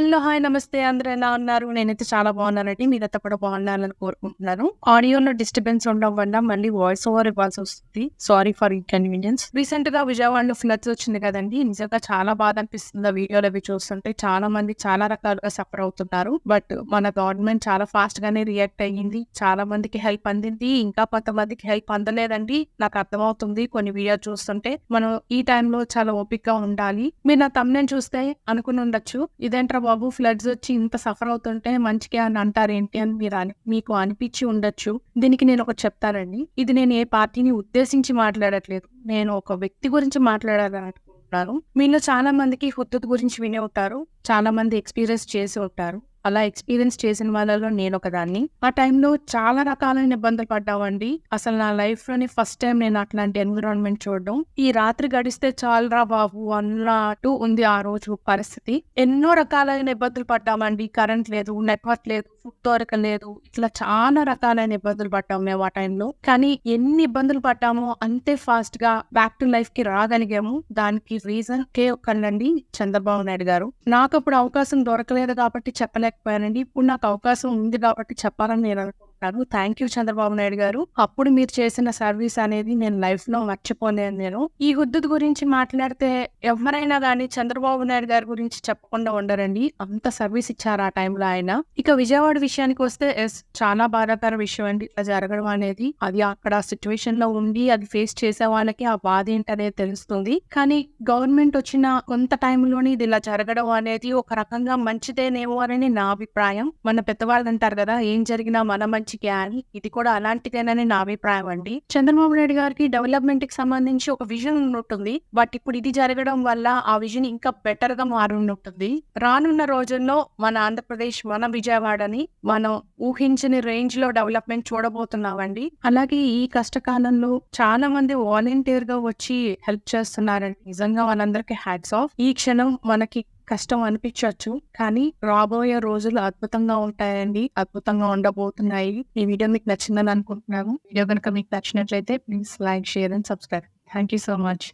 Hello hi నమస్తే. అందరూ ఎలా ఉన్నారు? నేనైతే చాలా బాగున్నానండి. మీరంతా కూడా బాగున్నారని కోరుకుంటున్నాను. ఆడియోలో డిస్టర్బెన్స్ ఉండడం వల్ల మళ్ళీ వాయిస్ ఓవర్ ఇవ్వాల్సి వస్తుంది. సారీ ఫర్ ఇన్కన్వీనియన్స్ రీసెంట్గా విజయవాడలో ఫ్లడ్స్ వచ్చింది కదండి. నిజంగా చాలా బాధ అనిపిస్తుంది. ఆ వీడియోలు అవి చూస్తుంటే చాలా మంది చాలా రకాలుగా సఫర్ అవుతున్నారు. బట్ మన గవర్నమెంట్ చాలా ఫాస్ట్ గానే రియాక్ట్ అయ్యింది. చాలా మందికి హెల్ప్ అందింది. ఇంకా కొంతమందికి హెల్ప్ అందలేదండి. నాకు అర్థమవుతుంది కొన్ని వీడియోలు చూస్తుంటే. మనం ఈ టైంలో చాలా ఓపిక్గా ఉండాలి. మీరు నా తమ్ముని చూస్తే అనుకుని ఉండొచ్చు. ఇదేంట్రా బాబు ఫ్లడ్స్ వచ్చి ఇంత సఫర్ అవుతుంటే మంచిగా అని అంటారేంటి అని మీరు అని మీకు అనిపించి ఉండొచ్చు. దీనికి నేను ఒకటి చెప్తానండి. ఇది నేను ఏ పార్టీని ఉద్దేశించి మాట్లాడట్లేదు. నేను ఒక వ్యక్తి గురించి మాట్లాడాలని అనుకుంటున్నాను మీలో చాలా మందికి హుద్దత్ గురించి వినే ఉంటారు. చాలా మంది ఎక్స్పీరియన్స్ చేసి ఉంటారు. అలా ఎక్స్పీరియన్స్ చేసిన వాళ్ళలో నేను ఒకదాన్ని. ఆ టైంలో చాలా రకాలైన ఇబ్బందులు పడ్డామండి అసలు నా లైఫ్లోని ఫస్ట్ టైం నేను అట్లాంటి ఎన్విరాన్మెంట్ చూడడం. ఈ రాత్రి గడిస్తే చాలరా బాబు అన్నట్టు ఉంది ఆ రోజు పరిస్థితి. ఎన్నో రకాలైన ఇబ్బందులు పడ్డామండి. కరెంట్ లేదు నెట్వర్క్ లేదు ఫుడ్ దొరకలేదు. ఇట్లా చాలా రకాలైన ఇబ్బందులు పడ్డాము మేము ఆ టైంలో. కానీ ఎన్ని ఇబ్బందులు పడ్డామో అంతే ఫాస్ట్గా బ్యాక్ టు లైఫ్కి రాగలిగాము. దానికి రీజన్ కే ఒక్కళ్ళండి చంద్రబాబు నాయుడు గారు. నాకు అప్పుడు అవకాశం దొరకలేదు కాబట్టి చెప్పలేకపోయానండి ఇప్పుడు నాకు అవకాశం ఉంది కాబట్టి చెప్పాలని నేను అనుకుంటున్నాను. థ్యాంక్ యూ చంద్రబాబు నాయుడు గారు. అప్పుడు మీరు చేసిన సర్వీస్ అనేది నేను లైఫ్లో మర్చిపోలేను నేను. ఈ హుద్దు గురించి మాట్లాడితే ఎవరైనా కానీ చంద్రబాబు నాయుడు గారి గురించి చెప్పకుండా ఉండరండి. అంత సర్వీస్ ఇచ్చారు ఆ టైంలో ఆయన. ఇక విజయవాడ విషయానికి వస్తే ఎస్ చాలా బాధాకర విషయం అండి. ఇట్లా జరగడం అనేది. అది అక్కడ సిచ్యువేషన్లో ఉండి అది ఫేస్ చేసే వాళ్ళకి ఆ బాధ ఏంటనేది తెలుస్తుంది. కానీ గవర్నమెంట్ వచ్చిన కొంత టైంలోనే ఇది ఇలా జరగడం అనేది ఒక రకంగా మంచిదేనేమో అని నా అభిప్రాయం. మన పెద్దవాళ్ళు అంటారు కదా ఏం జరిగినా మన మంచికే అని ఇది కూడా అలాంటిదేనని నా అభిప్రాయం అండి. చంద్రబాబు నాయుడు గారికి డెవలప్మెంట్కి సంబంధించి ఒక విజన్ ఉంటుంది బట్ ఇప్పుడు ఇది జరగడం వల్ల ఆ విజన్ ఇంకా బెటర్గా మారుంటుంది రానున్న రోజుల్లో మన ఆంధ్రప్రదేశ్ మన విజయవాడని మనం ఊహించని రేంజ్లో డెవలప్మెంట్ చూడబోతున్నామండి. అలాగే ఈ కష్టకాలంలో చాలా మంది వాలంటీర్గా వచ్చి హెల్ప్ చేస్తున్నారండి. నిజంగా వాళ్ళందరికీ హ్యాట్స్ ఆఫ్. ఈ క్షణం మనకి కష్టం అనిపించవచ్చు కానీ రాబోయే రోజులు అద్భుతంగా ఉంటాయండి. అద్భుతంగా ఉండబోతున్నాయి. ఈ వీడియో మీకు నచ్చిందని అనుకుంటున్నాను. వీడియో కనుక మీకు నచ్చినట్లయితే please like share and subscribe. Thank you so much.